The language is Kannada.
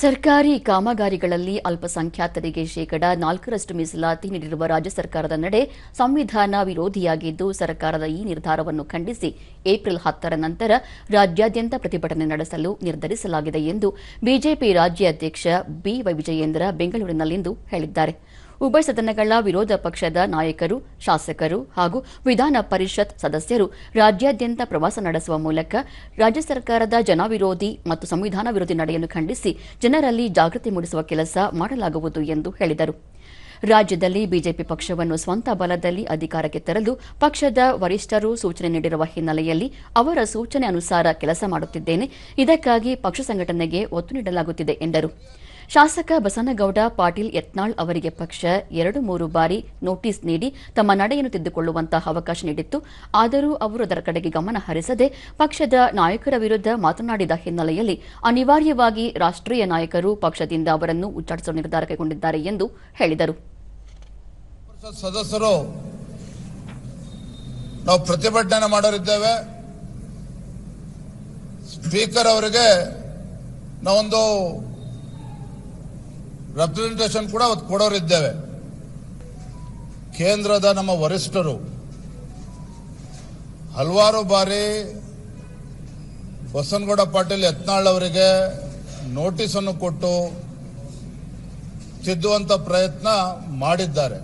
ಸರ್ಕಾರಿ ಕಾಮಗಾರಿಗಳಲ್ಲಿ ಅಲ್ಪಸಂಖ್ಯಾತರಿಗೆ ಶೇಕಡಾ ನಾಲ್ಕರಷ್ಟು ಮೀಸಲಾತಿ ನೀಡಿರುವ ರಾಜ್ಯ ಸರ್ಕಾರದ ನಡೆ ಸಂವಿಧಾನ ವಿರೋಧಿಯಾಗಿದ್ದು, ಸರ್ಕಾರದ ಈ ನಿರ್ಧಾರವನ್ನು ಖಂಡಿಸಿ ಏಪ್ರಿಲ್ ಹತ್ತರ ನಂತರ ರಾಜ್ಯಾದ್ಯಂತ ಪ್ರತಿಭಟನೆ ನಡೆಸಲು ನಿರ್ಧರಿಸಲಾಗಿದೆ ಎಂದು ಬಿಜೆಪಿ ರಾಜ್ಯಾಧ್ಯಕ್ಷ ಬಿವೈ ವಿಜಯೇಂದ್ರ ಬೆಂಗಳೂರಿನಲ್ಲಿಂದು ಹೇಳಿದ್ದಾರೆ. ಉಭಯ ಸದನಗಳ ವಿರೋಧ ಪಕ್ಷದ ನಾಯಕರು, ಶಾಸಕರು ಹಾಗೂ ವಿಧಾನ ಪರಿಷತ್ ಸದಸ್ಯರು ರಾಜ್ಯಾದ್ಯಂತ ಪ್ರವಾಸ ನಡೆಸುವ ಮೂಲಕ ರಾಜ್ಯ ಸರ್ಕಾರದ ಜನವಿರೋಧಿ ಮತ್ತು ಸಂವಿಧಾನ ವಿರೋಧಿ ನಡೆಯನ್ನು ಖಂಡಿಸಿ ಜನರಲ್ಲಿ ಜಾಗೃತಿ ಮೂಡಿಸುವ ಕೆಲಸ ಮಾಡಲಾಗುವುದು ಎಂದು ಹೇಳಿದರು. ರಾಜ್ಯದಲ್ಲಿ ಬಿಜೆಪಿ ಪಕ್ಷವನ್ನು ಸ್ವಂತ ಬಲದಲ್ಲಿ ಅಧಿಕಾರಕ್ಕೆ ತರಲು ಪಕ್ಷದ ವರಿಷ್ಠರು ಸೂಚನೆ ನೀಡಿರುವ ಹಿನ್ನೆಲೆಯಲ್ಲಿ ಅವರ ಸೂಚನೆ ಅನುಸಾರ ಕೆಲಸ ಮಾಡುತ್ತಿದ್ದೇನೆ. ಇದಕ್ಕಾಗಿ ಪಕ್ಷ ಸಂಘಟನೆಗೆ ಒತ್ತು ನೀಡಲಾಗುತ್ತಿದೆ ಎಂದರು. ಶಾಸಕ ಬಸನಗೌಡ ಪಾಟೀಲ್ ಯತ್ನಾಳ್ ಅವರಿಗೆ ಪಕ್ಷ ಎರಡು ಮೂರು ಬಾರಿ ನೋಟಿಸ್ ನೀಡಿ ತಮ್ಮ ನಡೆಯನ್ನು ತಿದ್ದುಕೊಳ್ಳುವಂತಹ ಅವಕಾಶ ನೀಡಿತ್ತು. ಆದರೂ ಅವರು ಅದರ ಕಡೆಗೆ ಗಮನ ಹರಿಸದೆ ಪಕ್ಷದ ನಾಯಕರ ವಿರುದ್ಧ ಮಾತನಾಡಿದ ಹಿನ್ನೆಲೆಯಲ್ಲಿ ಅನಿವಾರ್ಯವಾಗಿ ರಾಷ್ಟ್ರೀಯ ನಾಯಕರು ಪಕ್ಷದಿಂದ ಅವರನ್ನು ಉಚ್ಚಾಟಿಸುವ ನಿರ್ಧಾರ ಕೈಗೊಂಡಿದ್ದಾರೆ ಎಂದು ಹೇಳಿದರು. ಸದಸ್ಯರು ಪ್ರತಿಭಟನೆ ಸ್ಪೀಕರ್ ಅವರಿಗೆ ನಾವೊಂದು ರೆಪ್ರೆಸೆಂಟೇಷನ್ ಕೂಡ ಅವತ್ತು ಕೊಡೋರಿದ್ದೇವೆ. ಕೇಂದ್ರದ ನಮ್ಮ ವರಿಷ್ಠರು, ಹಲವಾರು ಬಾರಿ ಬಸನಗೌಡ ಪಾಟೀಲ್ ಯತ್ನಾಳ್ ಅವರಿಗೆ ನೋಟಿಸ್ ಅನ್ನು ಕೊಟ್ಟು ತಿದ್ದುವಂತ ಪ್ರಯತ್ನ ಮಾಡಿದ್ದಾರೆ.